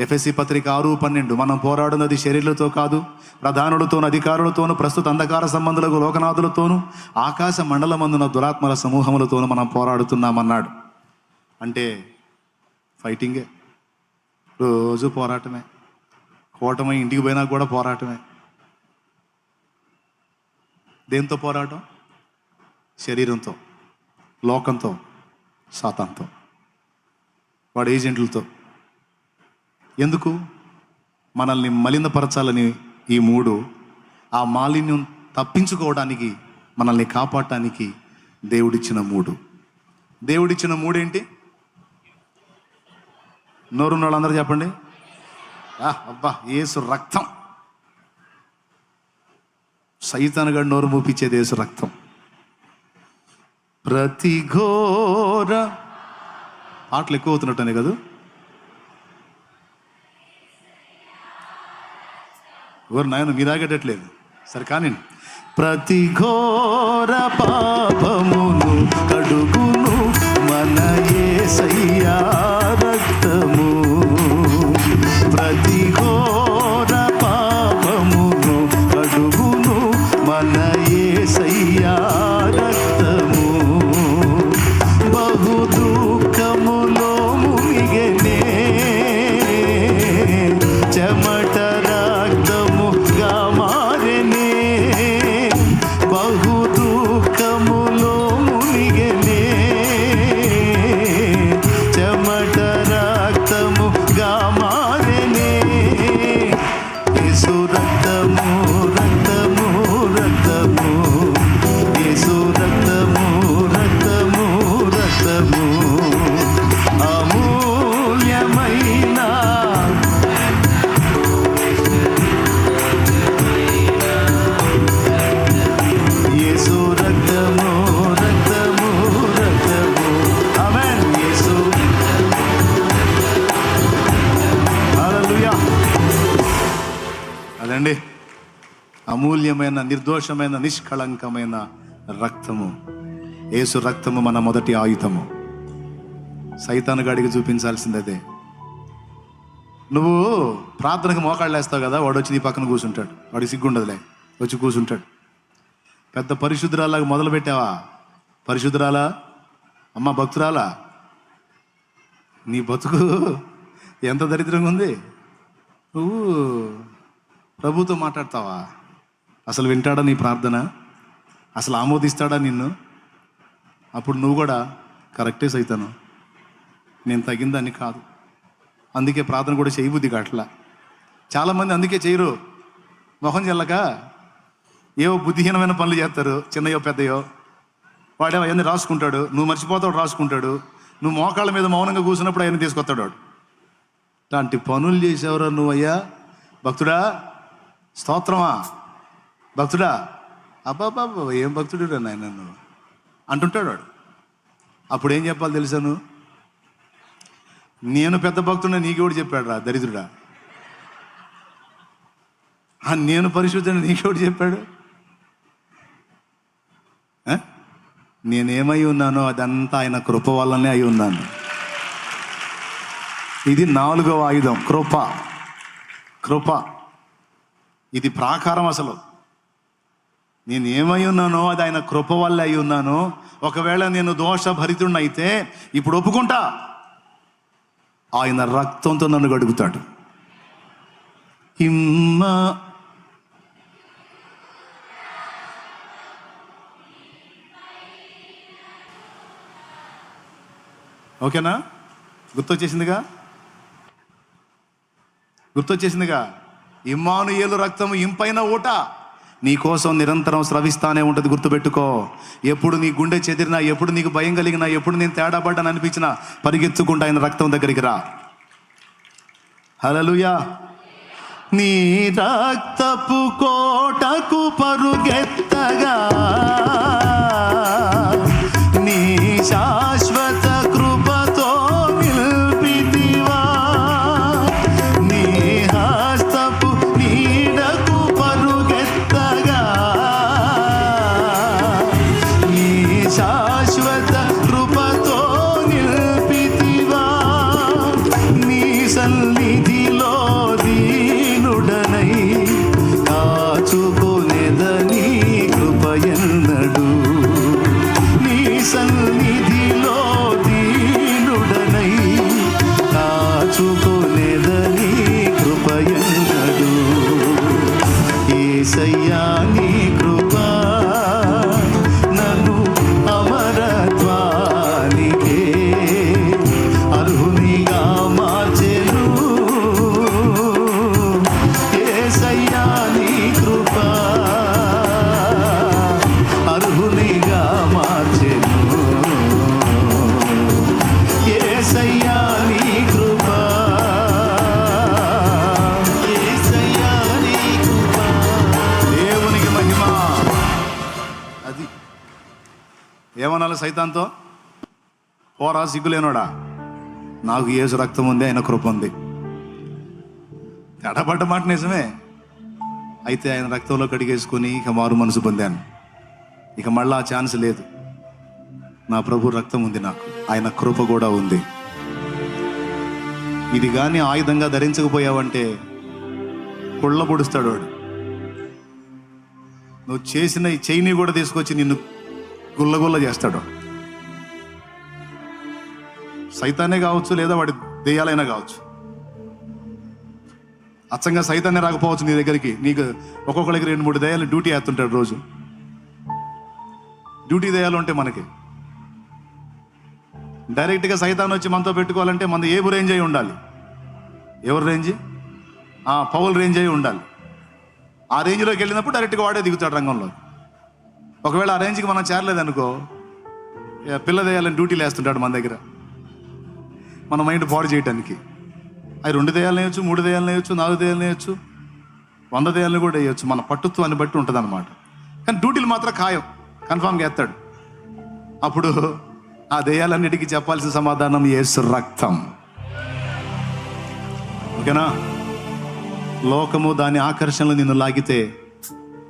FSC పత్రిక ఆరు పన్నెండు. మనం పోరాడున్నది శరీరులతో కాదు ప్రధానులతోను అధికారులతోను ప్రస్తుత అంధకార సంబంధులకు లోకనాథులతోను ఆకాశ మండలమందున దురాత్మల సమూహములతోనూ మనం పోరాడుతున్నామన్నాడు. అంటే ఫైటింగే. రోజు పోరాటమే. కోటమై ఇంటికి పోయినా కూడా పోరాటమే. దేంతో పోరాటం? శరీరంతో లోకంతో సాతాంతో వాడి ఏజెంట్లతో. ఎందుకు? మనల్ని మలినపరచాలని ఈ మూడు ఆ మాలిన్యం తప్పించుకోవడానికి మనల్ని కాపాడటానికి దేవుడిచ్చిన మూడు. దేవుడిచ్చిన మూడేంటి? నోరున్న వాళ్ళందరూ చెప్పండి. అబ్బా ఏసు రక్తం. సైతానుగా నోరు మూపించేది ఏసు రక్తం. ప్రతి ఘోర పాటలు ఎక్కువ అవుతున్నట్టునే కదా? ఎవరు నాయన మీరాగేటట్లేదు సరే కానీ ప్రతి ఘోర పాపము అమూల్యమైన నిర్దోషమైన నిష్కళంకమైన రక్తము. ఏసు రక్తము మన మొదటి ఆయుధము. సైతాను గాడికి చూపించాల్సింది అదే. నువ్వు ప్రార్థనకు మోకాళ్ళు వేస్తావు కదా వాడు వచ్చి నీ పక్కన కూర్చుంటాడు. వాడికి సిగ్గుండదులే వచ్చి కూర్చుంటాడు. పెద్ద పరిశుద్ధురాలాగా మొదలు పెట్టావా? పరిశుద్ధురాలా? అమ్మ భక్తురాలా? నీ బతుకు ఎంత దరిద్రంగా ఉంది? నువ్వు ప్రభుతో మాట్లాడతావా? అసలు వింటాడా నీ ప్రార్థన? అసలు ఆమోదిస్తాడా నిన్ను? అప్పుడు నువ్వు కూడా కరెక్టే సైతాను. నేను తగిందని కాదు. అందుకే ప్రార్థన కూడా చేయబుద్ధి కాట్లా. చాలామంది అందుకే చేయరు. మొహం చెల్లక ఏవో బుద్ధిహీనమైన పనులు చేస్తారు. చిన్నయో పెద్దయో. వాడేమో అవన్నీ రాసుకుంటాడు. నువ్వు మర్చిపోతాడు రాసుకుంటాడు. నువ్వు మోకాళ్ళ మీద మౌనంగా కూర్చున్నప్పుడు ఆయన తీసుకొస్తాడు వాడు. లాంటి పనులు చేసేవరా నువ్వు అయ్యా భక్తుడా స్తోత్రమా? భక్తుడా? అబ్బాబ్బా ఏం భక్తుడు రా నాయన నువ్వు? అంటుంటాడు వాడు. అప్పుడు ఏం చెప్పాలి తెలుసాను నేను పెద్ద భక్తుడిని నీకు కూడా చెప్పాడు రా దరిద్రుడా? నేను నేను పరిశుద్ధుని నీకెవడు చెప్పాడు? నేనేమై ఉన్నానో అదంతా ఆయన కృప వల్లనే అయి ఉన్నాను. ఇది నాలుగవ ఆయుధం కృప. కృప. ఇది ప్రాకారం అసలు. నేను ఏమై ఉన్నానో అది ఆయన కృప వల్ల అయి ఉన్నాను ఒకవేళ నేను దోష భరితుడినైతే ఇప్పుడు ఒప్పుకుంటా. ఆయన రక్తంతో నన్ను గడుగుతాడు హిమ్మ. ఓకేనా? గుర్తొచ్చేసిందిగా? గుర్తొచ్చేసిందిగా? ఇమ్మానుయేలు రక్తము ఇంపైన ఊట. నీ కోసం నిరంతరం స్రవిస్తానే ఉంటుంది గుర్తుపెట్టుకో. ఎప్పుడు నీ గుండె చెదిరినా ఎప్పుడు నీకు భయం కలిగినా ఎప్పుడు నేను తేడా పడ్డాను అనిపించినా పరిగెత్తుకుంటా ఆయన రక్తం దగ్గరికి రా. హలలుయా నీ రక్తపు కోటకు పరుగెత్తగా నీ శాశ్వత ఏమనాలి సైతాంతో పోరా సిగ్గులేనోడా? నాకు ఏసు రక్తం ఉంది ఆయన కృప ఉంది. ఎడబడ్డ మాట నిజమే. అయితే ఆయన రక్తంలో కడిగేసుకొని ఇక మారు మనసు పొందాను. ఇక మళ్ళా ఆ ఛాన్స్ లేదు. నా ప్రభు రక్తం ఉంది నాకు. ఆయన కృప కూడా ఉంది. ఇది కానీ ఆయుధంగా ధరించకపోయావంటే కుళ్ళ పొడుస్తాడు వాడు. నువ్వు చేసిన ఈ కూడా తీసుకొచ్చి నిన్ను గుల్లగుల్ల చేస్తాడు. సైతానే కావచ్చు లేదా వాడి దెయ్యాలైనా కావచ్చు. అచ్చంగా సైతాన్నే రాకపోవచ్చు నీ దగ్గరికి. నీకు ఒక్కొక్కరికి రెండు మూడు దయాలు డ్యూటీ వేస్తుంటాడు రోజు. డ్యూటీ దయాలు ఉంటాయి మనకి. డైరెక్ట్గా సైతాన్ వచ్చి మనతో పెట్టుకోవాలంటే మన ఏ రేంజ్ అయి ఉండాలి. ఎవరు రేంజ్? ఆ పౌల్ రేంజ్ అయి ఉండాలి. ఆ రేంజ్లోకి వెళ్ళినప్పుడు డైరెక్ట్గా వాడే దిగుతాడు రంగంలో ఒకవేళ ఆ రేంజ్కి మనం చేరలేదనుకో ఇక పిల్ల దేయాలని డ్యూటీలు వేస్తుంటాడు మన దగ్గర. మన మైండ్ పాడు చేయడానికి అవి రెండు దేయాలు వేయచ్చు మూడు దేయాలు వేయచ్చు నాలుగు దేయాలు వేయచ్చు వంద దేయాలను కూడా వేయచ్చు. మన పట్టుత్వాన్ని బట్టి ఉంటుంది అనమాట కానీ డ్యూటీలు మాత్రం ఖాయం. కన్ఫామ్గా వేస్తాడు. అప్పుడు ఆ దెయ్యాలన్నిటికీ చెప్పాల్సిన సమాధానం ఏసు రక్తం. ఓకేనా? లోకము దాని ఆకర్షణలు నిన్ను లాగితే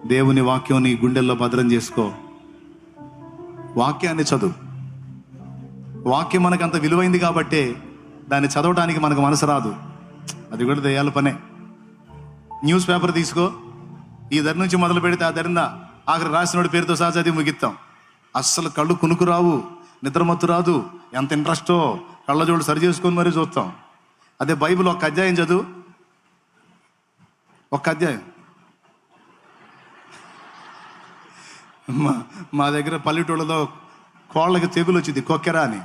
దేవుని వాక్యం నీ గుండెల్లో భద్రం చేసుకో. వాక్యాన్ని చదువు. వాక్యం మనకు అంత విలువైంది కాబట్టే దాన్ని చదవడానికి మనకు మనసు రాదు. అది కూడా దయ్యాల పనే. న్యూస్ పేపర్ తీసుకో. ఈ ధర నుంచి మొదలు పెడితే ఆ ధరిందా ఆఖరి రాసినోడి పేరుతో సహా చదివి ముగిస్తాం అస్సలు కళ్ళు కునుకు రావు. నిద్రమత్తు రాదు. ఎంత ఇంట్రెస్టో కళ్ళజోడు సరి చేసుకొని మరీ చూస్తాం. అదే బైబిల్ ఒక అధ్యాయం చదువు. ఒక్క అధ్యాయం. మా మా దగ్గర పల్లెటూళ్ళలో కోళ్ళకి తెగులు వచ్చింది కొక్కెర అని.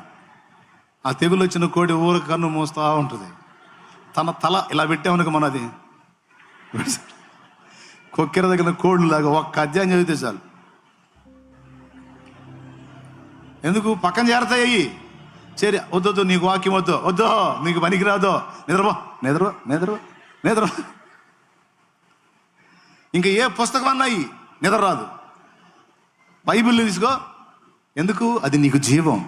ఆ తెగులు వచ్చిన కోడి ఊరు కన్ను మోస్తూ ఉంటుంది. తన తల ఇలా పెట్టామనుకో మన అది. కొక్కెర దగ్గర కోడిలాగా ఒక్క అధ్యాయం చదివితే చాలు. ఎందుకు? పక్కన చేరతాయి సరే వద్దొద్దు నీకు వాక్యం వద్దు. వద్దు నీకు పనికి నిద్రపో నిద్రపో నిద్రపో నిద్ర ఇంకా ఏ పుస్తకం అన్నాయి నిద్ర రాదు. బైబిల్ తీసుకో. ఎందుకు? అది నీకు జీవం.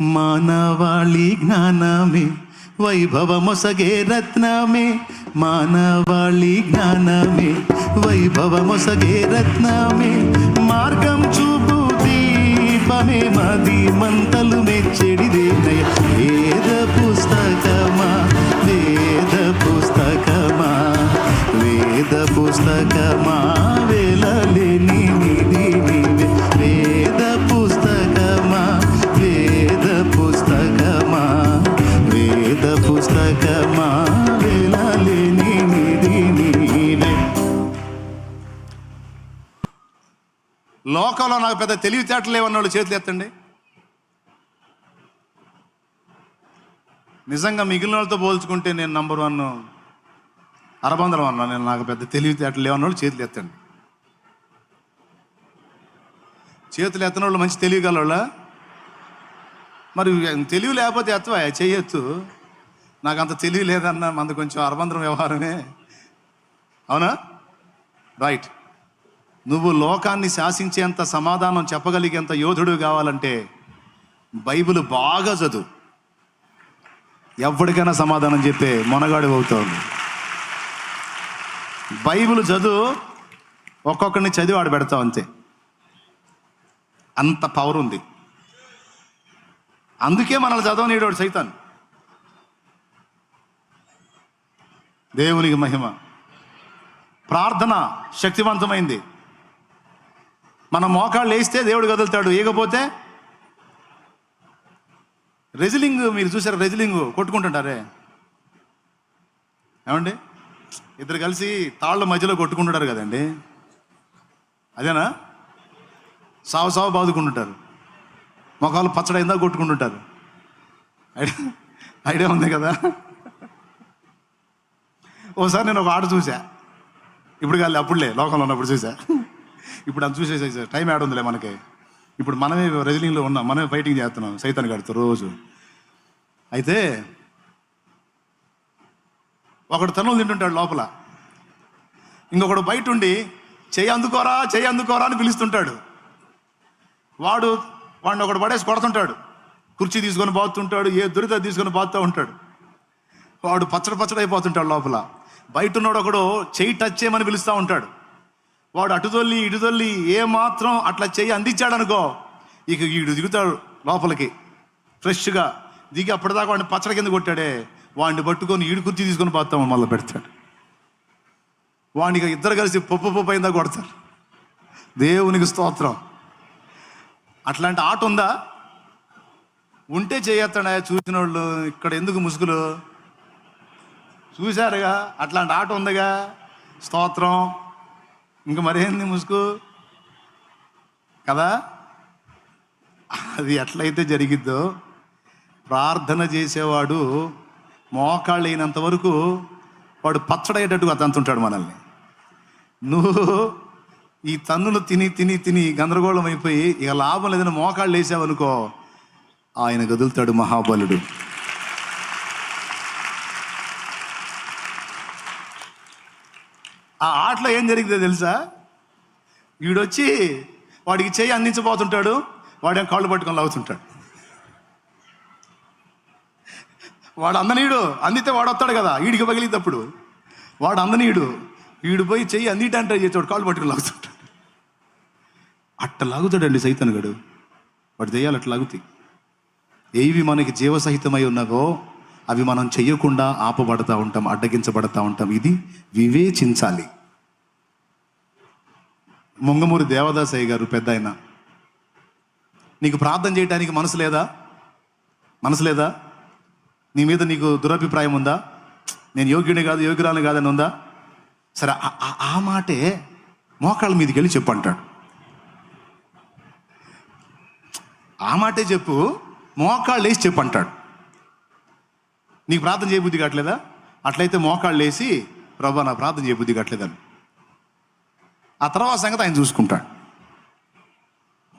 మానవాళి జ్ఞానమే వైభవమొసగే రత్నమే. మానవాళి జ్ఞానమే వైభవమొసగే రత్నమే. మార్గం చూపు దీపమే మది మంతలు మెచ్చడిదేనయ పెద్ద తెలివితేటలు లేవన్న వాళ్ళు చేతులు ఎత్తండి. నిజంగా మిగిలిన వాళ్ళతో పోల్చుకుంటే నేను నంబర్ వన్ అరబందరం అన్నా నేను నాకు పెద్ద తెలివితేటలు లేవన్నోళ్ళు చేతులు ఎత్తండి. చేతులు ఎత్తన వాళ్ళు మంచి తెలియగలవాళ్ళ మరి తెలివి లేకపోతే ఎత్తవా? చేయొచ్చు. నాకు అంత తెలివి లేదన్న మంది కొంచెం అరబందరం వ్యవహారమే. అవునా? రైట్ నువ్వు లోకాన్ని శాసించేంత సమాధానం చెప్పగలిగేంత యోధుడు కావాలంటే బైబిల్ బాగా చదువు. ఎవరికైనా సమాధానం చెప్పే మొనగాడు అవుతుంది బైబిల్ చదువు ఒక్కొక్కరిని చదివి ఆడ పెడతావు అంతే. అంత పవర్ ఉంది. అందుకే మనల్ని చదవనీయడు సైతాన్. దేవునికి మహిమ. ప్రార్థన శక్తివంతమైంది. మన మోకాళ్ళు వేస్తే దేవుడు కదులుతాడు. వేయకపోతే రెజిలింగ్ మీరు చూసారు? రెజిలింగ్ కొట్టుకుంటుంటారే? ఏమండి? ఇద్దరు కలిసి తాళ్ళ మధ్యలో కొట్టుకుంటుంటారు కదండి. అదేనా? సావు సావు బాదుకుంటుంటారు. మొఖాలు పచ్చడైందా కొట్టుకుంటుంటారు. ఐడియా ఐడియా ఉంది కదా? ఓసారి నేను ఒక ఆట చూసా ఇప్పుడు కాదు అప్పుడులే లోకంలో ఉన్నప్పుడు చూసా ఇప్పుడు అది చూసేసే టైం యాడ్ ఉందిలే మనకి. ఇప్పుడు మనమే రెజిలింగ్లో ఉన్నాం మనమే ఫైటింగ్ చేస్తున్నాం సైతాన్ గడుతూ రోజు. అయితే ఒకడు తనులు తింటుంటాడు లోపల. ఇంకొకడు బయట ఉండి చెయ్యి అందుకోరా చెయ్యి అందుకోరా అని పిలుస్తుంటాడు. వాడు వాడిని ఒకడు పడేసి కొడుతుంటాడు. కుర్చీ తీసుకొని బాగుతుంటాడు ఏ దురిత తీసుకొని బాగుతూ ఉంటాడు. వాడు పచ్చడి పచ్చడి అయిపోతుంటాడు లోపల. బయట ఉన్నాడు ఒకడు చెయ్యి టచ్ చేయమని పిలుస్తూ ఉంటాడు. వాడు అటు తొల్లి ఇటు తొల్లి ఏ మాత్రం అట్లా చేయి అందించాడు అనుకో ఇక వీడు దిగుతాడు లోపలికి. ఫ్రెష్గా దిగి అప్పటిదాకా వాడిని పచ్చడి కింద కొట్టాడే వాడిని పట్టుకొని ఈడు కుర్చీ తీసుకొని పోతాం మళ్ళీ పెడతాడు. వాడికి ఇద్దరు కలిసి పప్పు పప్పు అయిందా కొడతారు దేవునికి స్తోత్రం. అట్లాంటి ఆట ఉందా? ఉంటే చేయొత్తాడా చూసిన వాళ్ళు ఇక్కడ ఎందుకు ముసుగులు? చూశారుగా? అట్లాంటి ఆట ఉందిగా? స్తోత్రం. ఇంక మరేంది ముసుగు? కదా? అది ఎట్లయితే జరిగిద్దో ప్రార్థన చేసేవాడు మోకాళ్ళు అయినంత వరకు వాడు పచ్చడయ్యేటట్టుగా తంతుంటాడు మనల్ని. నువ్వు ఈ తన్నులు తిని తిని తిని గందరగోళం అయిపోయి ఇక లాభం లేదని మోకాళ్ళు వేసావనుకో ఆయన గదులుతాడు మహాబలుడు ఆ ఆటలో ఏం జరిగిందో తెలుసా? వీడొచ్చి వాడికి చెయ్యి అందించబోతుంటాడు వాడేం కాళ్ళు పట్టుకొని లాగుతుంటాడు. వాడు అందనీయుడు అందితే వాడు వస్తాడు కదా వీడికి పగిలినప్పుడు వాడు అందనీయుడు వీడు పోయి చెయ్యి అందిటంటే చేస్తాడు కాళ్ళు పట్టుకొని లాగుతుంటాడు. అట్ట లాగుతాడండి సైతన్ గడు. వాడు దెయ్యాలు అట్లా లాగుతాయి. ఏవి మనకి జీవసహితమై ఉన్నావో అవి మనం చెయ్యకుండా ఆపబడతా ఉంటాం అడ్డగించబడతా ఉంటాం. ఇది వివేచించాలి. ముంగమూరి దేవదాసయ్య గారు పెద్ద ఆయన. నీకు ప్రార్థన చేయడానికి మనసు లేదా? మనసు లేదా? నీ మీద నీకు దురభిప్రాయం ఉందా? నేను యోగ్యుని కాదు యోగ్యురాని కాదని ఉందా? సరే ఆ- ఆ మాటే మోకాళ్ళ మీదకి వెళ్ళి చెప్పు అంటాడు. ఆ మాటే చెప్పు మోకాళ్ళు వేసి చెప్పు అంటాడు. నీకు ప్రార్థన చేయబుద్ధి కావట్లేదా? అట్లయితే మోకాళ్ళు వేసి ప్రభా నా ప్రార్థన చేయబుద్ధి కావట్లేదని. ఆ తర్వాత సంగతి ఆయన చూసుకుంటాడు.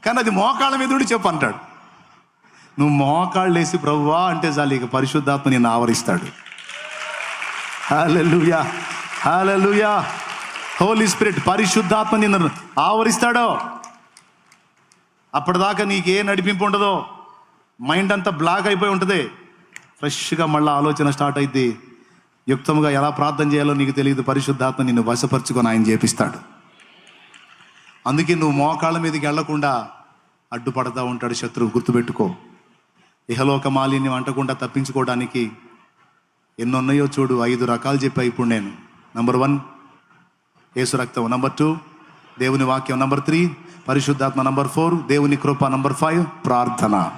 కానీ అది మోకాళ్ళ మీద ఉండి చెప్పు అంటాడు. నువ్వు మోకాళ్ళు వేసి ప్రభువా అంటే చాలు ఇక పరిశుద్ధాత్మ నేను ఆవరిస్తాడు. హాలూయా హాలూయా హోలీ స్పిరిట్ పరిశుద్ధాత్మ నిన్ను ఆవరిస్తాడో? అప్పటిదాకా నీకే నడిపింపు ఉండదో? మైండ్ అంతా బ్లాక్ అయిపోయి ఉంటుంది. ఫ్రెష్గా మళ్ళీ ఆలోచన స్టార్ట్ అయింది యుక్తంగా ఎలా ప్రార్థన చేయాలో నీకు తెలియదు. పరిశుద్ధాత్మ నిన్ను వశపరుచుకొని ఆయన చేపిస్తాడు. అందుకే నువ్వు మోకాళ్ళ మీదకి వెళ్ళకుండా అడ్డుపడతా ఉంటాడు శత్రువు. గుర్తుపెట్టుకో. ఇహలోక మాలిన్యం అంటకుండా తప్పించుకోవడానికి ఎన్నున్నాయో చూడు ఐదు రకాలు చెప్పా ఇప్పుడు నేను. నంబర్ వన్ యేసు రక్తం నంబర్ టూ దేవుని వాక్యం. నంబర్ త్రీ పరిశుద్ధాత్మ. నంబర్ ఫోర్ దేవుని కృప. నంబర్ ఫైవ్ ప్రార్థన.